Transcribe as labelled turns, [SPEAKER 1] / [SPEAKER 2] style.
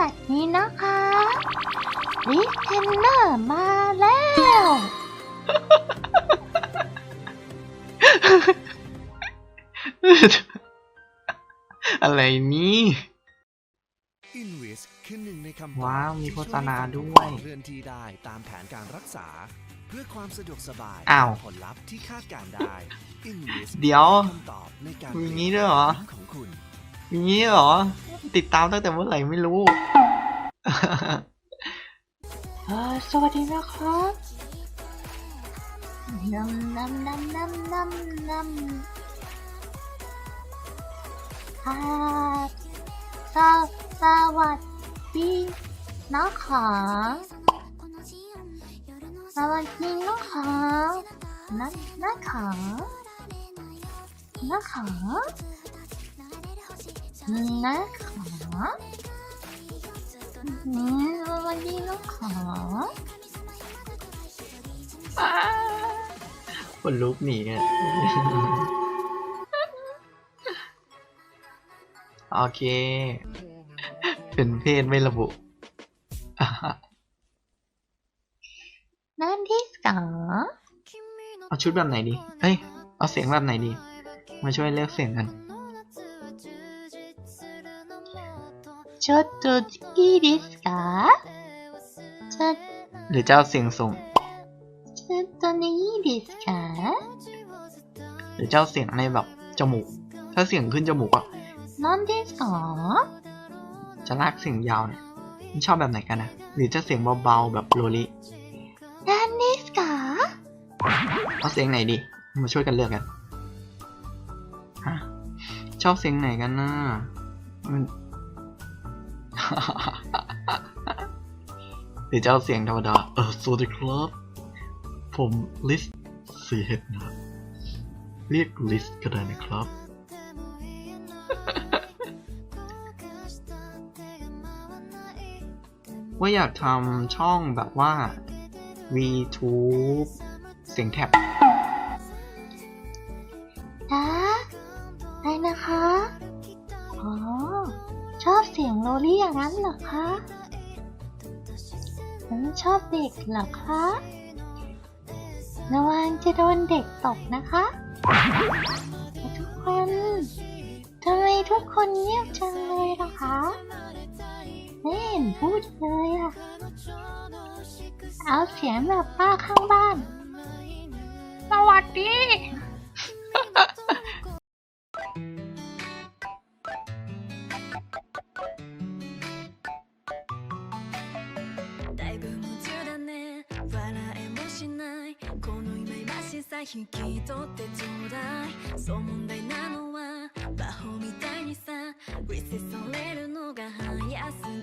[SPEAKER 1] วัสดีนะคะลิสเทนเนอร์มาแล้ว
[SPEAKER 2] อะไรนี่
[SPEAKER 3] Invis คือหนึ่งในคำ
[SPEAKER 2] ว้าวมี
[SPEAKER 3] ที่
[SPEAKER 2] โฆ
[SPEAKER 3] ช่ย
[SPEAKER 2] ษณา
[SPEAKER 3] ให้
[SPEAKER 2] ด้วย
[SPEAKER 3] เคลื่อนที่ได้ตามแผนการรักษา เพื่อความสะดวกสบาย
[SPEAKER 2] อ้าว
[SPEAKER 3] ผลลัพธ์ที่คาดการณ์ได้ Invis
[SPEAKER 2] เดี๋ยว
[SPEAKER 3] คำตอบในการ
[SPEAKER 2] มีงี้ด้วยเหรอ
[SPEAKER 3] ชีวิตของคุณ
[SPEAKER 2] อย่างนี้เหรอ ติดตามตั้งแต่เมื่อไหร่ไม่รู้
[SPEAKER 1] สวัสดีนะครับนำนำนำนำนำนำอ่าสสวัสดีนะคะสวัสดีนะคะนะนะคะนะคะ นะคะอืมสวัสดีนะคะ
[SPEAKER 2] คนลุกหนีเนี่ยโอเค เป็นเพศไม่ระบุ
[SPEAKER 1] นั่นที่สอง
[SPEAKER 2] เอาชุดแบบไหนดีเฮ้ย เอาเสียงแบบไหนดี มาช่วยเลือกเสียงกัน
[SPEAKER 1] ちょっといいですかちょ、
[SPEAKER 2] หรือจะเอาเสียงส่ง
[SPEAKER 1] ちょっとね、いいですか
[SPEAKER 2] หรือจะเอาเสียงในแบบจมูก ถ้าเสียงขึ้นจมูกอ่ะ
[SPEAKER 1] 何ですか
[SPEAKER 2] จะลากเสียงยาวเนี่ยชอบแบบไหนกันนะ หรือจะเสียงเบาๆแบบโลลิ
[SPEAKER 1] 何ですか
[SPEAKER 2] เอาเสียงไหนดี มาช่วยกันเลือกกันฮะชอบเสียงไหนกันนะมัน หรือจะเอาเสียงธรรมดา เออสวัสดีครับ ผมลิสสีเห็ดนะ เรียกลิสก็ได้นะครับ ว่าอยากทำช่องแบบว่า VTube เสียงแท็บ
[SPEAKER 1] นะอะไรนะคะ อ๋อ ชอบเสียงโรลี่อย่างนั้นเหรอคะฉันชอบเด็กเหรอคะระวังจะโดนเด็กตกนะคะ ทุกคนทำไมทุกคนเงียบจังเลยล่ะคะไม่เห็นพูดเลยอะเอาเสียงแบบป้าข้างบ้าน สวัสดี
[SPEAKER 4] 引き取ってちょうだい。そう問題なのは魔法みたいにさリセされるのが早すぎ